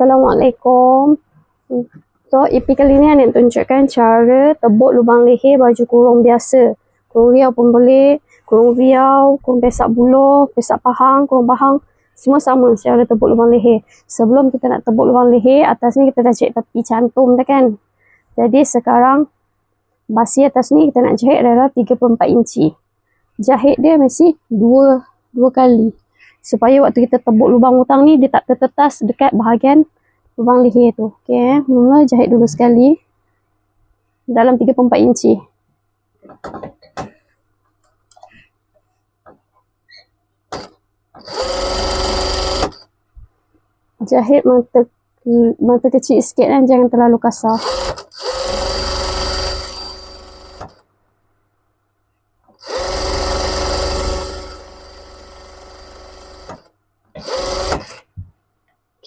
Assalamualaikum. So, EP kali ni Anik tunjukkan cara tebuk lubang leher baju kurung biasa. Kurung riau pun boleh, kurung riau, kurung pesak buluh, pesak pahang, kurung pahang. Semua sama cara tebuk lubang leher. Sebelum kita nak tebuk lubang leher, atas ni kita dah jahit tepi cantum dah kan. Jadi sekarang, basi atas ni kita nak jahit adalah 34 inci. Jahit dia mesti dua, dua kali. Supaya waktu kita tebuk lubang hutang ni, dia tak tertetas dekat bahagian lubang leher tu. Okey, eh. mula jahit dulu sekali dalam 34 inci. Jahit mata mata kecil sikit kan, jangan terlalu kasar.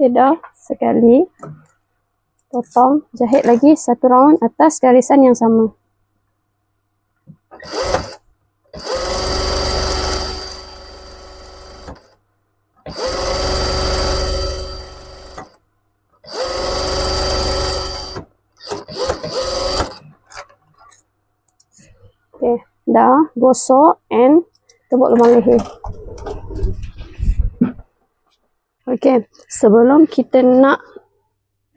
Dah sekali potong jahit lagi satu round atas garisan yang sama. Okey, dah gosok and tebuk lubang leher. Okey, sebelum kita nak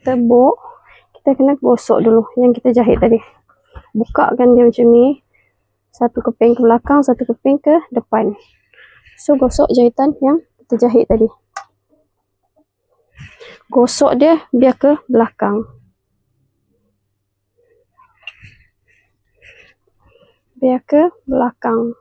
tebuk, kita kena gosok dulu yang kita jahit tadi. Buka kan dia macam ni. Satu keping ke belakang, satu keping ke depan. So, gosok jahitan yang kita jahit tadi. Gosok dia biar ke belakang. Biar ke belakang.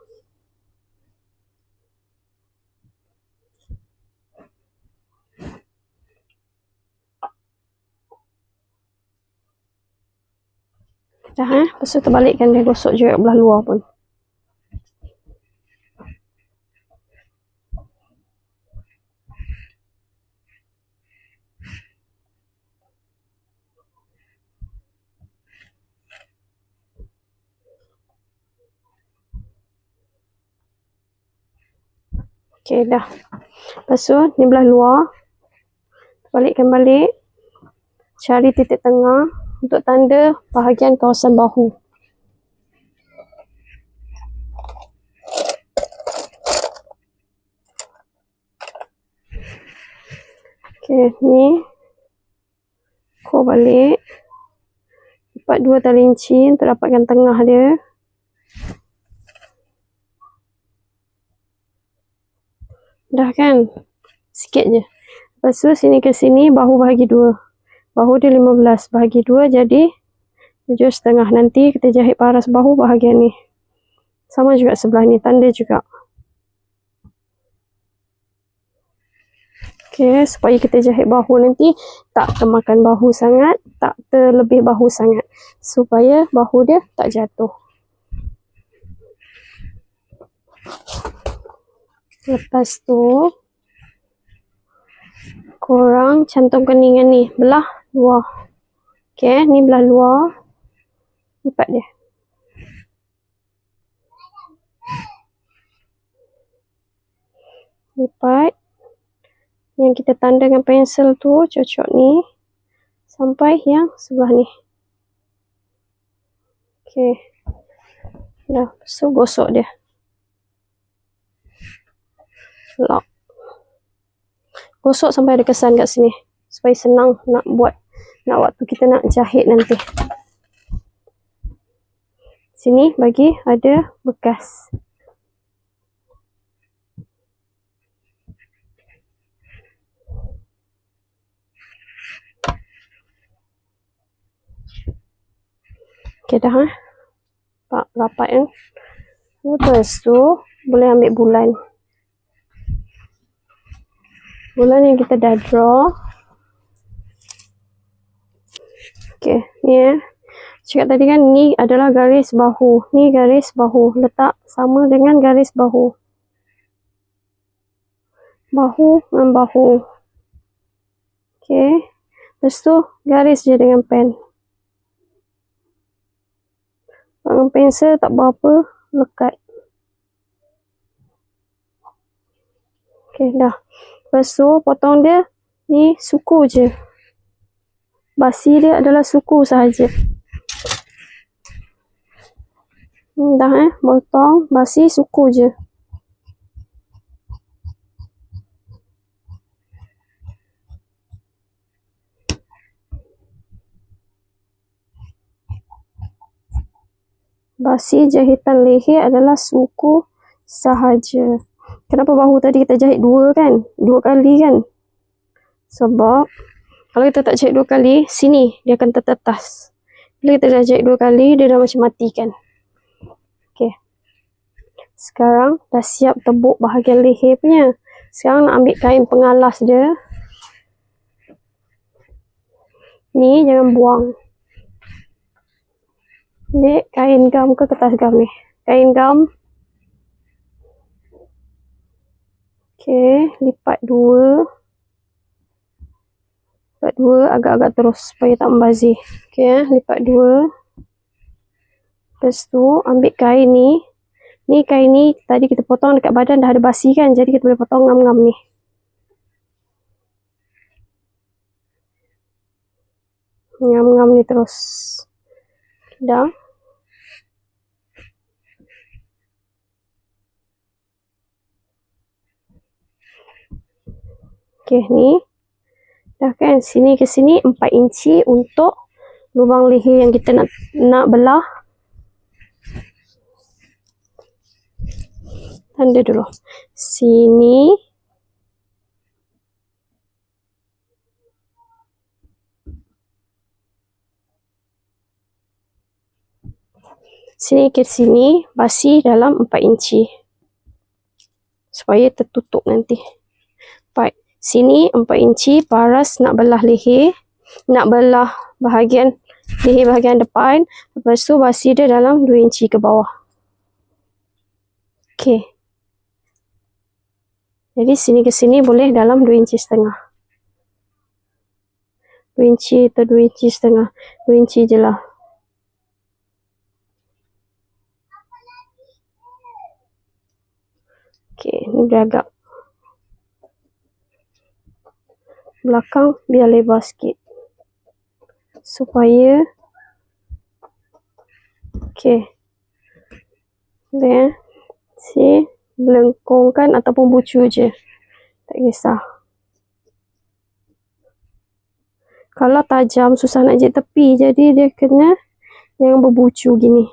Dah eh. Lepas tu terbalikkan dia gosok juga belah luar pun. Okey dah. Lepas tu ni belah luar. Balikkan balik. Cari titik tengah untuk tanda bahagian kawasan bahu. Okey, ni kau balik. Dapat dua tali inci untuk dapatkan tengah dia. Dah kan? Sikit je. Lepas tu sini ke sini bahu bahagi dua bahu dia 15 bahagi 2 jadi 7 setengah nanti kita jahit paras bahu bahagian ni. Sama juga sebelah ni tanda juga. Ok supaya kita jahit bahu nanti tak termakan bahu sangat tak terlebih bahu sangat. Supaya bahu dia tak jatuh. Lepas tu korang cantum keningan ni. Belah luar. Okey, ni belah luar. Lipat dia. Lipat. Yang kita tanda dengan pensel tu cocok ni. Sampai yang sebelah ni. Okey. Dah, so gosok dia. Lock. Gosok sampai ada kesan kat sini. Supaya senang nak buat nak waktu kita nak jahit nanti. Sini bagi ada bekas. Okay dah eh. Pak rapat kan. Lepas tu boleh ambil bulan. Bulan yang kita dah draw. Okey, ni eh. Cakap tadi kan ni adalah garis bahu. Ni garis bahu. Letak sama dengan garis bahu. Bahu dengan bahu. Okey. Lepas tu garis je dengan pen. Dengan pensel tak berapa lekat. Okey, dah. Lepas tu potong dia ni suku je. Basi dia adalah suku sahaja. Hmm, dah eh, potong basi suku je. Basi jahitan leher adalah suku sahaja. Kenapa bahu tadi kita jahit dua kan? Dua kali kan? Sebab kalau kita tak jahit dua kali, sini dia akan tertetas. Bila kita dah jahit dua kali, dia dah macam mati kan? Okay. Sekarang dah siap tebuk bahagian leher punya. Sekarang nak ambil kain pengalas dia. Ni jangan buang. Ambil kain gam ke kertas gam ni. Kain gam. Okay, lipat dua. Lipat dua agak-agak terus supaya tak membazir. Okay, lipat dua. Lepas tu ambil kain ni. Ni kain ni tadi kita potong dekat badan dah ada basi kan. Jadi kita boleh potong ngam-ngam ni. Ngam-ngam ni terus. Dah. Okey, ni. Dah kan, sini ke sini 4 inci untuk lubang leher yang kita nak nak belah. Tanda dulu. Sini. Sini ke sini, basi dalam 4 inci. Supaya tertutup nanti. Sini 4 inci paras nak belah leher. Nak belah bahagian leher bahagian depan. Lepas tu basi dia dalam 2 inci ke bawah. Okey. Jadi sini ke sini boleh dalam 2 inci setengah. 2 inci atau 2 inci setengah. 2 inci je lah. Okey, ni dia agak belakang biar lebar sikit. Supaya okey. Dia si melengkungkan ataupun bucu je. Tak kisah. Kalau tajam susah nak jahit tepi jadi dia kena yang berbucu gini.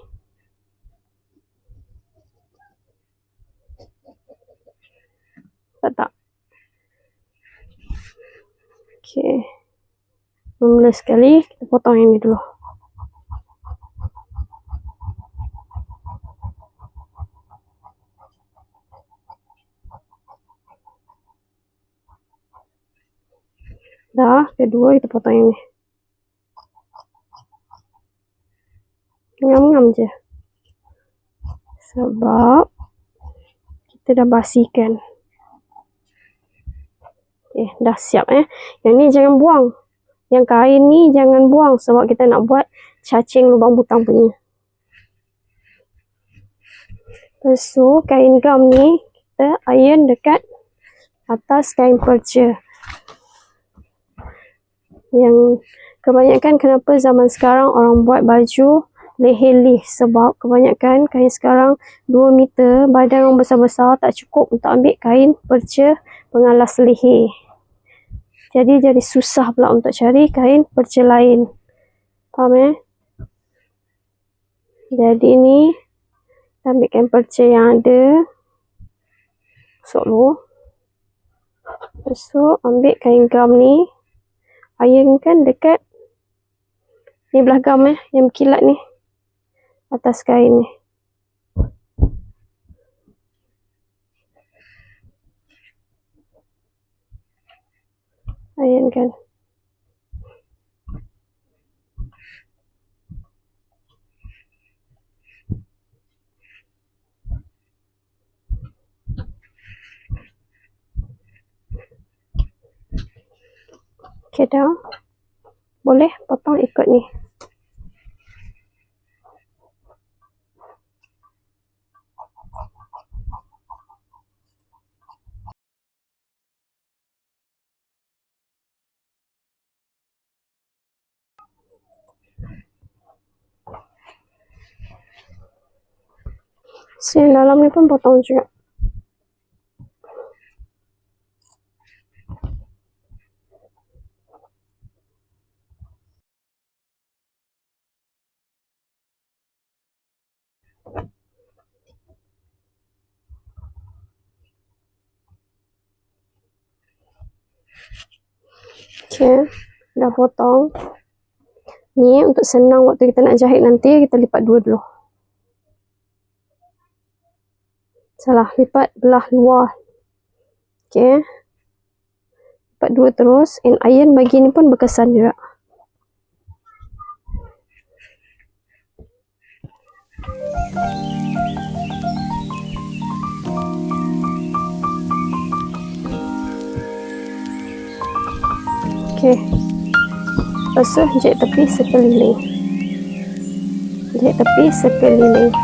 Tak tak Okey. Mula sekali, kita potong yang ni dulu. Dah, kedua kita potong yang ni. Ngam-ngam je. Sebab kita dah basikan. Eh, dah siap eh. Yang ni jangan buang. Yang kain ni jangan buang sebab kita nak buat cacing lubang butang punya. Lepas tu, kain gam ni kita iron dekat atas kain perca. Yang kebanyakan kenapa zaman sekarang orang buat baju leher lih sebab kebanyakan kain sekarang 2 meter badan orang besar-besar tak cukup untuk ambil kain perca pengalas leher. Jadi jadi susah pula untuk cari kain perca lain. Faham eh? Jadi ni ambil kain perca yang ada. Masuk dulu. Lepas tu ambil kain gam ni. Iron kan dekat ni belah gam eh yang berkilat ni. Atas kain ni. Ayan kan. Okay dah. Boleh potong ikut ni. So, yang dalam ni pun potong juga. Okay, dah potong. Ni untuk senang waktu kita nak jahit nanti, kita lipat dua dulu. Salah, lipat belah luar. Okay. Lipat dua terus. And iron bagi ni pun berkesan juga. Okay. Lepas tu jahit tepi sekeliling. Jahit tepi sekeliling.